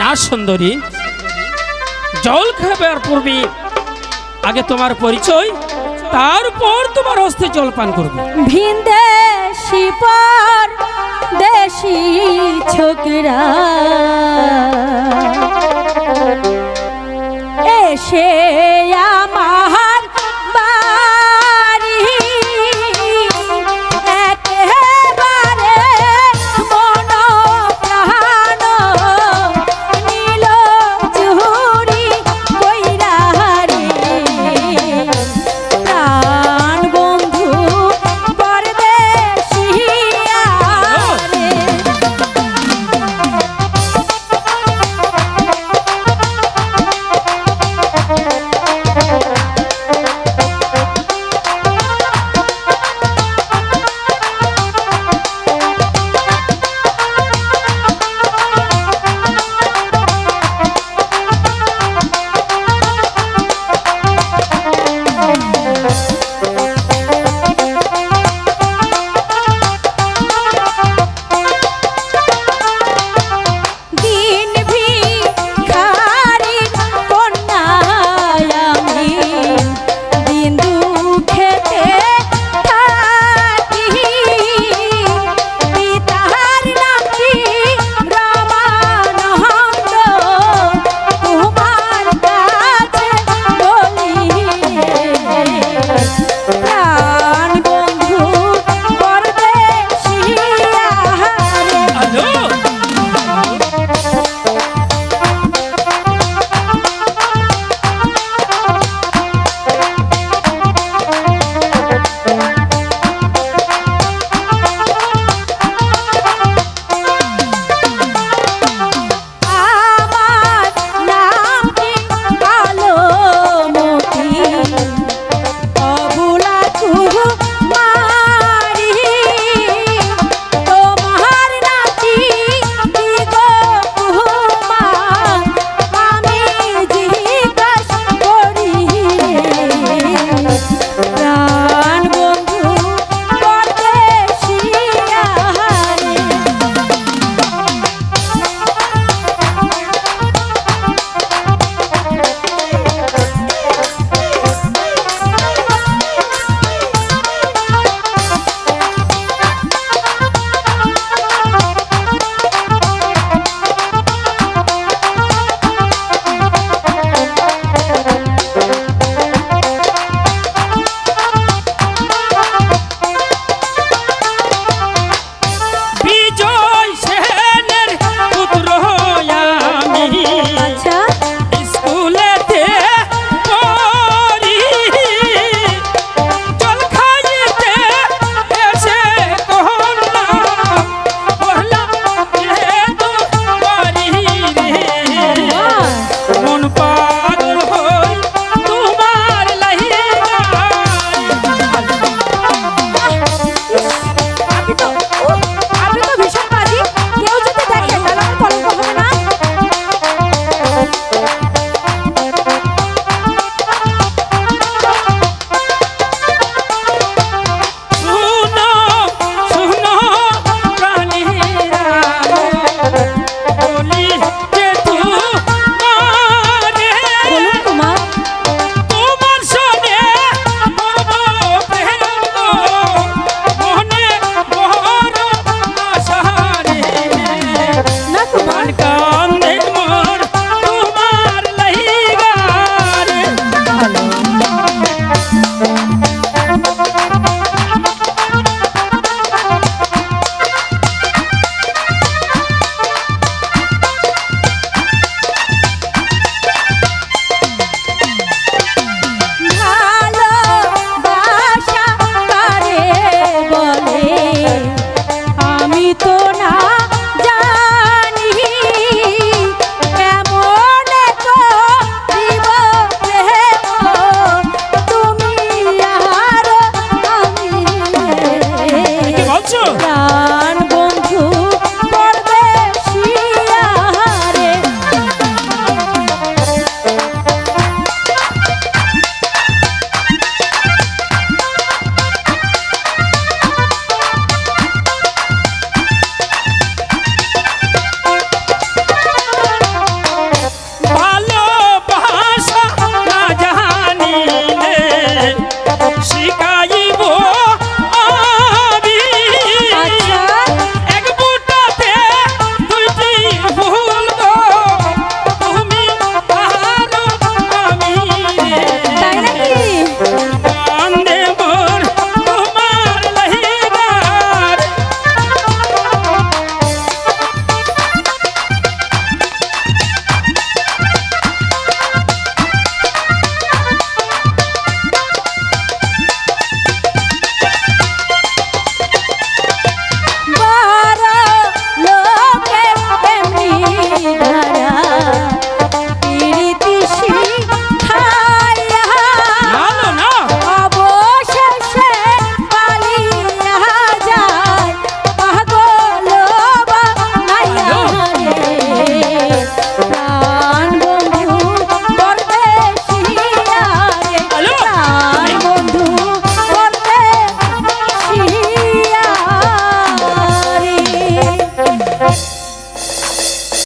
না সুন্দরী, জল খাবার পূর্বে আগে তোমার পরিচয়, তারপর তোমার হস্তে জল পান করবে। ভিনদেশি পর দেশি ছোকরা।